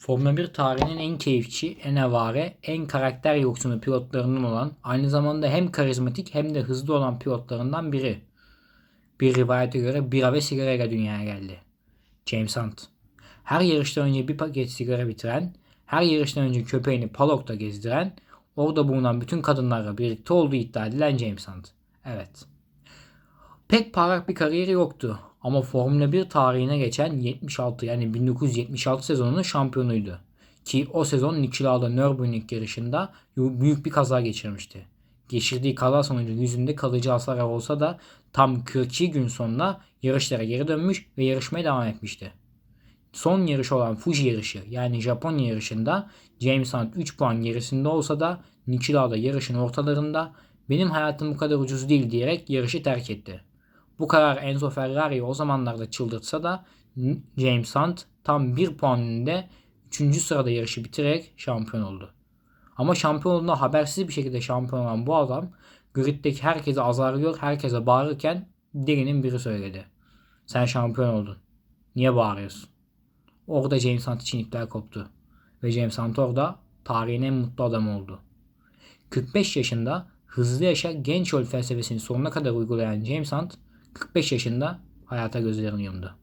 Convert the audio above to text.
Formula 1 tarihinin en keyifçi, en avare, en karakter yoksunu pilotlarından olan, aynı zamanda hem karizmatik hem de hızlı olan pilotlarından biri. Bir rivayete göre bira ve sigarayla dünyaya geldi. James Hunt. Her yarıştan önce bir paket sigara bitiren, her yarıştan önce köpeğini palokta gezdiren, orada bulunan bütün kadınlarla birlikte olduğu iddia edilen James Hunt. Evet. Pek parlak bir kariyeri yoktu ama Formula 1 tarihine geçen 76 yani 1976 sezonunun şampiyonuydu. Ki o sezon Niki Lauda Nürburgring yarışında büyük bir kaza geçirmişti. Geçirdiği kaza sonucu yüzünde kalıcı hasarlar olsa da tam 42 gün sonra yarışlara geri dönmüş ve yarışmaya devam etmişti. Son yarış olan Fuji yarışı yani Japonya yarışında James Hunt 3 puan gerisinde olsa da Niki Lauda yarışın ortalarında benim hayatım bu kadar ucuz değil diyerek yarışı terk etti. Bu karar Enzo Ferrari'yi o zamanlarda çıldırtsa da James Hunt tam 1 puan önünde 3. sırada yarışı bitirerek şampiyon oldu. Ama şampiyon olduğunda habersiz bir şekilde şampiyon olan bu adam griddeki herkese azarlıyor, herkese bağırırken delinin biri söyledi. Sen şampiyon oldun. Niye bağırıyorsun? Orada James Hunt için ipler koptu. Ve James Hunt orada tarihin en mutlu adamı oldu. 45 yaşında hızlı yaşa genç ol felsefesini sonuna kadar uygulayan James Hunt 45 yaşında hayata gözlerini yumdu.